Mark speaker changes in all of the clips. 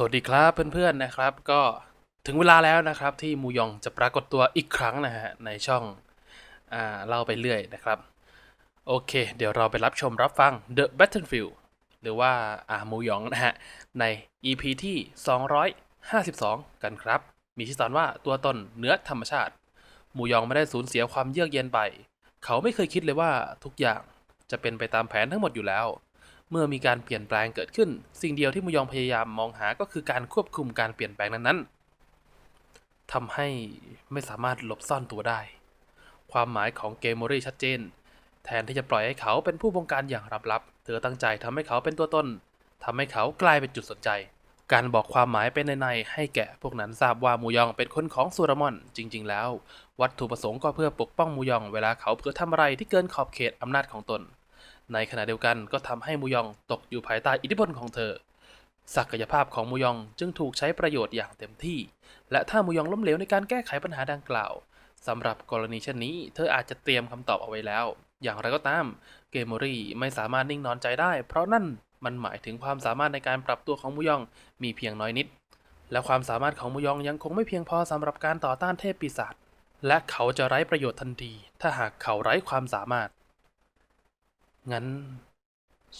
Speaker 1: สวัสดีครับเพื่อนๆนะครับ ก็ถึงเวลาแล้วนะครับ ที่มูยองจะปรากฏตัวอีกครั้งนะฮะในช่องอ่าเล่าไปเรื่อยนะครับ โอเค เดี๋ยวเราไปรับชมรับฟัง The Battlefield หรือว่าอ่ามูยองนะฮะ ใน EP ที่ 252 กันครับ มีชื่อตอนว่าตัวตนเนื้อธรรมชาติ มูยองไม่ได้สูญเสียความเยือกเย็นไป เขาไม่เคยคิดเลยว่าทุกอย่างจะเป็นไปตามแผนทั้งหมดอยู่แล้ว เมื่อมีการเปลี่ยนแปลงเกิดขึ้น สิ่งเดียวที่มูยองพยายามมองหาก็คือการควบคุมการเปลี่ยนแปลงนั้นๆทำให้ไม่สามารถหลบซ่อนตัวได้ ความหมายของเกมโมรี่ชัดเจน แทนที่จะปล่อยให้เขาเป็นผู้บงการอย่างลับๆเธอตั้งใจทำให้เขาเป็นตัวตนทำให้เขากลายเป็นจุดสนใจ การบอกความหมายเป็นในๆให้แก่พวกนั้นทราบว่ามูยองเป็นคนของซูรามอน จริง ๆ แล้ว วัตถุประสงค์ก็เพื่อปกป้องมูยอง เวลาเขาเพื่อทำอะไรที่เกินขอบเขตอำนาจของตน ในขณะเดียวกันก็ทำให้มูยองตกอยู่ภายใต้อิทธิพลของเธอ ศักยภาพของมูยองจึงถูกใช้ประโยชน์อย่างเต็มที่ และถ้ามูยองล้มเหลวในการแก้ไขปัญหาดังกล่าวสำหรับกรณีเช่นนี้ เธออาจจะเตรียมคำตอบเอาไว้แล้ว อย่างไรก็ตาม เกมโมรีไม่สามารถนิ่งนอนใจได้ เพราะนั่นมันหมายถึงความสามารถในการปรับตัวของมูยองมีเพียงน้อยนิด และความสามารถของมูยองยังคงไม่เพียงพอสำหรับการต่อต้านเทพปีศาจและเขาจะไร้ประโยชน์ทันที ถ้าหากเขาไร้ความสามารถ งั้น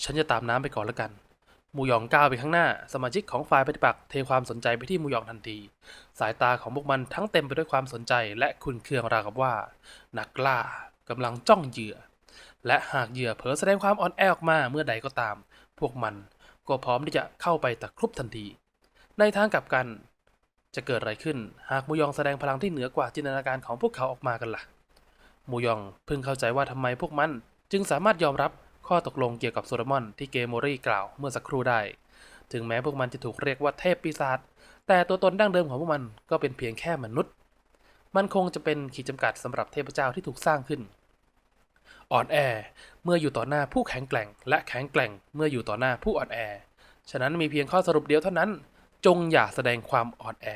Speaker 1: ฉันจะตามน้ำไปก่อนล้วกัน มูหยองก้าวไปข้างหน้า สมาชิกของฝ่ายปฏิปักษ์เทความสนใจไปที่มูหยองทันที สายตาของพวกมันทั้งเต็มไปด้วยความสนใจ และคุณเคืองราวกับว่า นักล่ากำลังจ้องเหยื่อ และหากเหยื่อเผลอแสดงความอ่อนแอออกมาเมื่อใดก็ตาม พวกมันก็พร้อมที่จะเข้าไปตะครุบทันที ในทางกลับกัน จะเกิดอะไรขึ้น หากมูยองแสดงพลังที่เหนือกว่าจินตนาการของพวกเขาออกมากันล่ะ มูยองเพิ่งเข้าใจว่าทำไมพวกมัน จึงสามารถยอมรับข้อตกลงเกี่ยวกับโซโลมอนที่เกมโมรี่กล่าวเมื่อสักครู่ได้ ถึงแม้พวกมันจะถูกเรียกว่าเทพปีศาจแต่ตัวตนดั้งเดิมของพวกมันก็เป็นเพียงแค่มนุษย์ มันคงจะเป็นขีดจำกัดสำหรับเทพเจ้าที่ถูกสร้างขึ้น อ่อนแอเมื่ออยู่ต่อหน้าผู้แข็งแกร่ง และแข็งแกร่งเมื่ออยู่ต่อหน้าผู้อ่อนแอ ฉะนั้นมีเพียงข้อสรุปเดียวเท่านั้น จงอย่าแสดงความอ่อนแอ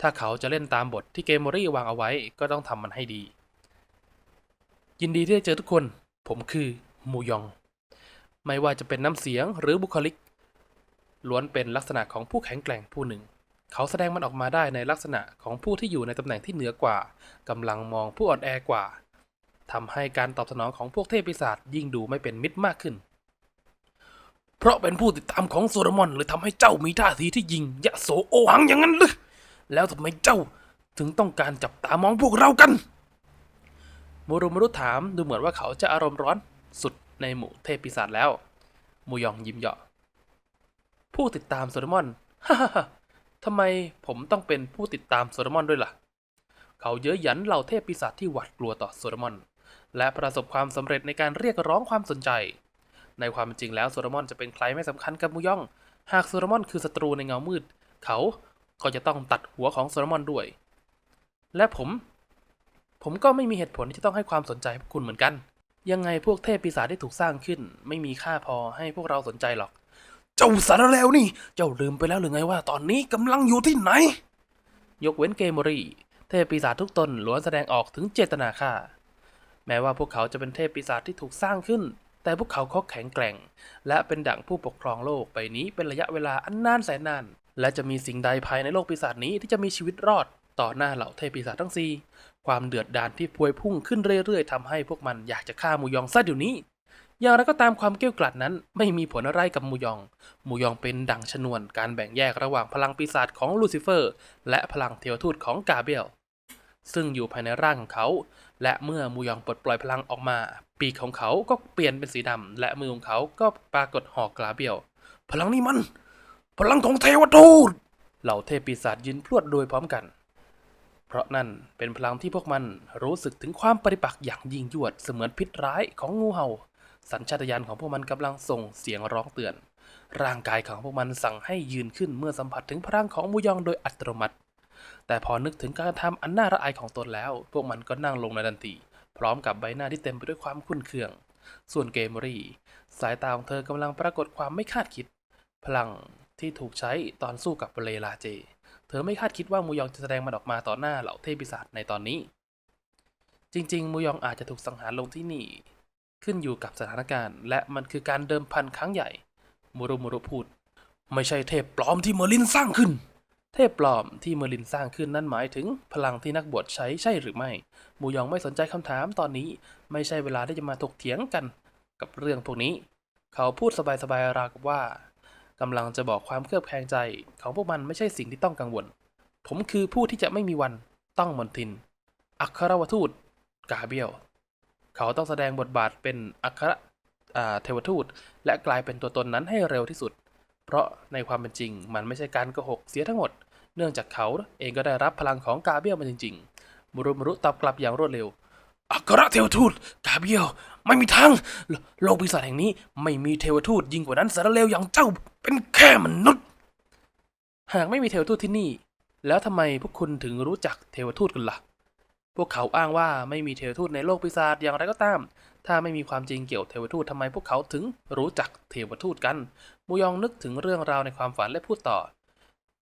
Speaker 1: ถ้าเขาจะเล่นตามบทที่เกมโมรี่วางเอาไว้ก็ต้องทำมันให้ดี ยินดีที่ได้เจอทุกคน ผมคือมูยอง ไม่ว่าจะเป็นน้ำเสียงหรือบุคลิก ล้วนเป็นลักษณะของผู้แข็งแกร่งผู้หนึ่ง เขาแสดงมันออกมาได้ในลักษณะของผู้ที่อยู่ในตำแหน่งที่เหนือกว่ากำลังมองผู้อ่อนแอกว่าทำให้การตอบสนองของพวกเทพปีศาจยิ่งดูไม่เป็นมิตรมากขึ้น เพราะเป็นผู้ติดตามของโซโลมอนเลยทำให้เจ้ามีท่าทีที่ยิงยะโสโอหังอย่างนั้นหรือแล้วทำไมเจ้าถึงต้องการจับตามองพวกเรากัน มูรุมารุถามดูเหมือนว่าเขาจะอารมณ์ร้อนสุดในหมู่เทพปีศาจแล้ว มูยองยิ้มเยาะ ผู้ติดตามโซโลมอนฮ่าฮ่าฮ่าทำไมผมต้องเป็นผู้ติดตามโซโลมอนด้วยล่ะ เขาเย้ยหยันเหล่าเทพปีศาจที่หวาดกลัวต่อโซโลมอน และประสบความสำเร็จในการเรียกร้องความสนใจ ในความจริงแล้วโซโลมอนจะเป็นใครไม่สำคัญกับมูยอง หากโซโลมอนคือศัตรูในเงามืด เขาก็จะต้องตัดหัวของโซโลมอนด้วย และผม ผมก็ไม่มีเหตุผลที่จะต้องให้ความสนใจพวกคุณเหมือนกัน ยังไงพวกเทพปีศาจที่ถูกสร้างขึ้น ไม่มีค่าพอให้พวกเราสนใจหรอก เจ้าสารแล้วนี่ เจ้าลืมไปแล้วหรือไงว่า ตอนนี้กำลังอยู่ที่ไหน ยกเว้นเกมโมรีเทพปีศาจทุกตนล้วนแสดงออกถึงเจตนาฆ่า แม้ว่าพวกเขาจะเป็นเทพปีศาจที่ถูกสร้างขึ้น แต่พวกเขาก็แข็งแกร่ง และเป็นดั่งผู้ปกครองโลกไปนี้เป็นระยะเวลาอันนานแสนนาน และจะมีสิ่งใดภายในโลกปีศาจนี้ที่จะมีชีวิตรอดต่อหน้าเหล่าเทพปีศาจทั้งสี่ ความเดือดดาลที่พวยพุ่งขึ้นเรื่อยๆทำให้พวกมันอยากจะฆ่ามูยองซะเดี๋ยวนี้ อย่างไรก็ตามความเกรี้ยวกลัดนั้นไม่มีผลอะไรกับมูยอง มูยองเป็นดั่งชนวนการแบ่งแยกระหว่างพลังปีศาจของลูซิเฟอร์ และพลังเทวทูตของกาเบรียลซึ่งอยู่ภายในร่างของเขา และเมื่อมูยองปลดปล่อยพลังออกมา ปีกของเขาก็เปลี่ยนเป็นสีดำและมือของเขาก็ปรากฏหอกกาเบรียลพลังนี้มัน พลังของเทวทูตเหล่าเทพปีศาจยืนพรวดโดยพร้อมกัน เพราะนั่นเป็นพลังที่พวกมันรู้สึกถึงความปฏิปักษ์อย่างยิ่งยวดเสมือนพิษร้ายของงูเห่า สัญชาตญาณของพวกมันกำลังส่งเสียงร้องเตือน ร่างกายของพวกมันสั่งให้ยืนขึ้นเมื่อสัมผัสถึงพลังของมูยองโดยอัตโนมัติ แต่พอนึกถึงการทำอันน่าระอายของตนแล้ว พวกมันก็นั่งลงในทันทีพร้อมกับใบหน้าที่เต็มไปด้วยความคุ้นเคือง ส่วนเกมรี่ สายตาของเธอกำลังปรากฏความไม่คาดคิด พลังที่ถูกใช้ตอนสู้กับเลลาเจ เธอไม่คาดคิดว่ามูยองจะแสดงมันออกมาต่อหน้าเหล่าเทพปีศาจในตอนนี้ จริง ๆ มูยองอาจจะถูกสังหารลงที่นี่ ขึ้นอยู่กับสถานการณ์ และมันคือการเดิมพันครั้งใหญ่มูรุมูรุพูด ไม่ใช่เทพปลอมที่เมอร์ลินสร้างขึ้น เทพปลอมที่เมอร์ลินสร้างขึ้นนั่นหมายถึงพลังที่นักบวชใช้ใช่หรือไม่ มูยองไม่สนใจคำถามตอนนี้ ไม่ใช่เวลาที่จะมาถกเถียงกันกับเรื่องพวกนี้ เขาพูดสบายๆราวกับว่า กำลังจะบอกความเครือบแคลงใจของพวกมันไม่ใช่สิ่งที่ต้องกังวล ผมคือผู้ที่จะไม่มีวันต้องมนทิน อัครวทูต กาเบียล เขาต้องแสดงบทบาทเป็นอัครเทวทูต และกลายเป็นตัวตนนั้นให้เร็วที่สุด เพราะในความเป็นจริงมันไม่ใช่การโกหกเสียทั้งหมด เนื่องจากเขาเองก็ได้รับพลังของกาเบียลมาจริงๆ มุรุมรุตอบกลับอย่างรวดเร็ว อัครเทวทูตกาเบียลไม่มีทางโลโลกปีศาจแห่งนี้ไม่มีเทวทูตยิ่งกว่านั้นสารเลวอย่างเจ้าเป็นแค่มนุษย์ หากไม่มีเทวทูตที่นี่ แล้วทำไมพวกคุณถึงรู้จักเทวทูตกันล่ะ พวกเขาอ้างว่าไม่มีเทวทูตในโลกปีศาจอย่างไรก็ตาม ถ้าไม่มีความจริงเกี่ยวเทวทูตทำไมพวกเขาถึงรู้จักเทวทูตกันมูยองนึกถึงเรื่องราวในความฝันและพูดต่อ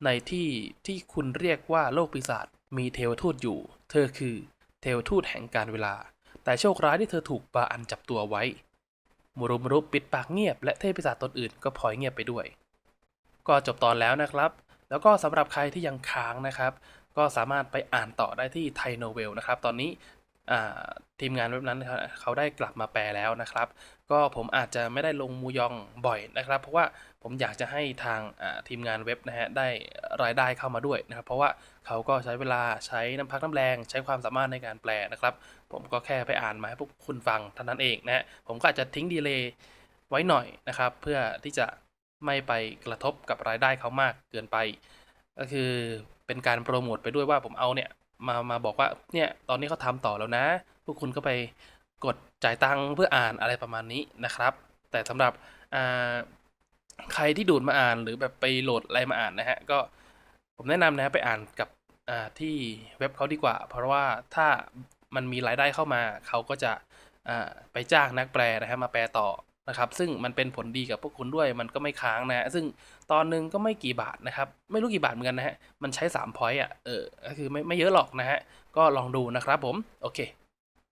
Speaker 1: ในที่ที่คุณเรียกว่าโลกปีศาจมีเทวทูตอยู่ เธอคือ เทวทูตแห่งการเวลา แต่โชคร้ายที่เธอถูกบาอันจับตัวไว้มูรุมรุปิดปากเงียบและเทพปีศาจตนอื่นก็พลอยเงียบไปด้วย ก็จบตอนแล้วนะครับ แล้วก็สำหรับใครที่ยังค้างนะครับ ก็สามารถไปอ่านต่อได้ที่ไทยโนเวลนะครับ ตอนนี้ ทีมงานเว็บนั้นเขาได้กลับมาแปลแล้วนะครับ ก็ผมอาจจะไม่ได้ลงมูยองบ่อยนะครับ เพราะว่าผมอยากจะให้ทางทีมงานเว็บนะฮะได้รายได้เข้ามาด้วยนะครับ เพราะว่าเขาก็ใช้เวลาใช้น้ำพักน้ำแรง ใช้ความสามารถในการแปลนะครับ ผมก็แค่ไปอ่านมาให้พวกคุณฟังเท่านั้นเองนะฮะผมก็อาจจะทิ้งดีเลย์ไว้หน่อยนะครับ เพื่อที่จะไม่ไปกระทบกับรายได้เขามากเกินไป ก็คือเป็นการโปรโมทไปด้วยว่าผมเอาเนี่ย มามาบอกว่าเนี่ยตอนนี้เขาทำต่อแล้วนะ พวกคุณก็ไปกดจ่ายตังค์เพื่ออ่านอะไรประมาณนี้นะครับ แต่สำหรับใครที่ดูดมาอ่านหรือแบบไปโหลดอะไรมาอ่านนะฮะก็ผมแนะนำนะไปอ่านกับที่เว็บเขาดีกว่า เพราะว่าถ้ามันมีรายได้เข้ามาเขาก็จะไปจ้างนักแปลนะฮะมาแปลต่อ นะครับ ซึ่งมันเป็นผลดีกับพวกคุณด้วยมันก็ไม่ค้างนะฮะซึ่งตอนนึงก็ไม่กี่บาทนะครับ ไม่รู้กี่บาทเหมือนกันนะฮะ มันใช้3 point อะ เออ ก็คือไม่ไม่เยอะหรอกนะฮะ ก็ลองดูนะครับผม โอเค